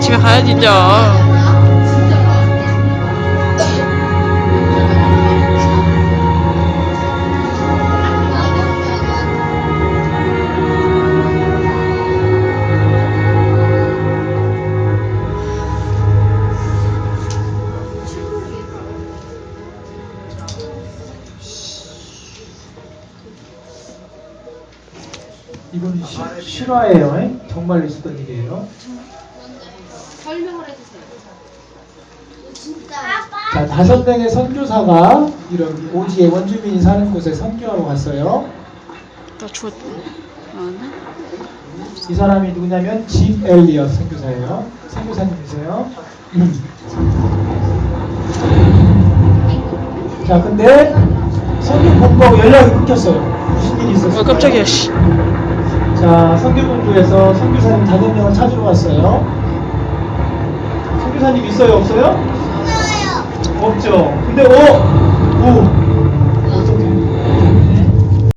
집에 가야지 이제. 이건 시- 실화예요. 에? 정말 있었던 일이에요. 설명을 해주세요. 진짜. 자, 다섯 명의 선교사가 이런 오지의 원주민이 사는 곳에 선교하러 갔어요. 나. 나왔나? 이 사람이 누구냐면 짐 엘리엇 선교사예요. 선교사님이세요. 음. 자, 근데 선교 본부하고 연락이 끊겼어요. 무슨 일이 있었어요? 어 깜짝이야 씨. 자, 선교 본부에서 선교사님 다섯 명을 찾으러 갔어요. 선교사님 있어요, 없어요? 없죠. 근데 오, 오,